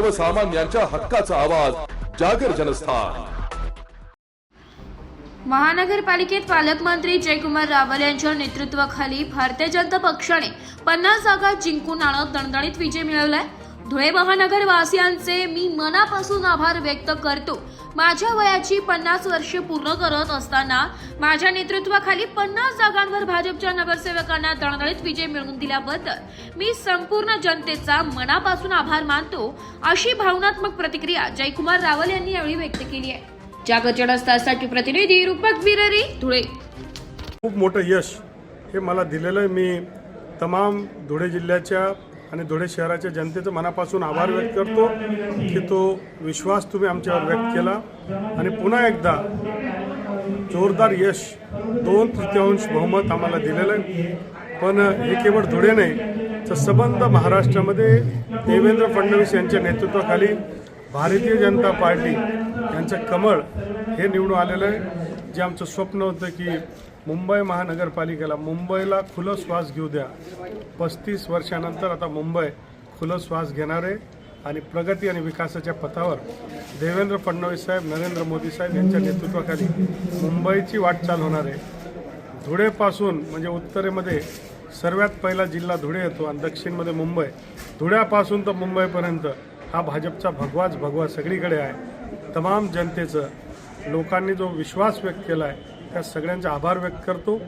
सर्वसामान्यांच्या हक्काचा आवाज जागर जनस्थान. महानगरपालिकेत पालकमंत्री जयकुमार रावल यांच्या नेतृत्वाखाली भारतीय जनता पक्षाने पन्नास जागा जिंकून आणत दणदणीत विजय मिळवलाय. धुळे महानगरवासियांचे मी मनापासून आभार व्यक्त करतो. माझ्या वयाची पन्नास वर्षे पूर्ण करत असताना माझ्या नेतृत्वाखाली पन्नास जागांवर भाजपच्या नगरसेवकांना दणदणीत विजय मिळवून दिल्याबद्दल मी संपूर्ण जनतेचा मनापासून आभार मानतो अशी भावनात्मक प्रतिक्रिया जयकुमार रावल यांनी यावेळी व्यक्त केली आहे. जागतिक रस्त्यासाठी प्रतिनिधी रूपक बिररी धुळे. खूप मोठं यश हे मला दिलेलं आहे. मी तमाम धुळे जिल्ह्याच्या आणि धुळे शहराच्या जनतेचं मनापासून आभार व्यक्त करतो की तो विश्वास तुम्ही आमच्यावर व्यक्त केला. आणि पुन्हा एकदा जोरदार यश दोन तृतीयांश बहुमत आम्हाला दिलेलं आहे. पण हे केवळ धुळे नाही तर संबंध महाराष्ट्रामध्ये देवेंद्र फडणवीस यांच्या नेतृत्वाखाली भारतीय जनता पार्टी यांचं कमळ हे निवडून आलेलं आहे. जे आमचं स्वप्न होतं की मुंबई महानगरपालिकेला मुंबईला खुलं श्वास घेऊ द्या. पस्तीस वर्षानंतर आता मुंबई खुलं श्वास घेणार आहे आणि प्रगती आणि विकासाच्या पथावर देवेंद्र फडणवीस साहेब नरेंद्र मोदी साहेब यांच्या नेतृत्वाखाली मुंबईची वाटचाल होणार आहे. धुळेपासून म्हणजे उत्तरेमध्ये सर्वात पहिला जिल्हा धुळे येतो आणि दक्षिणमध्ये मुंबई. धुळ्यापासून तर मुंबईपर्यंत हा भाजपचा भगवाच भगवा सगळीकडे आहे. तमाम जनतेचं लोकांनी जो विश्वास व्यक्त केला आहे त्या सगळ्यांचा आभार व्यक्त करतो.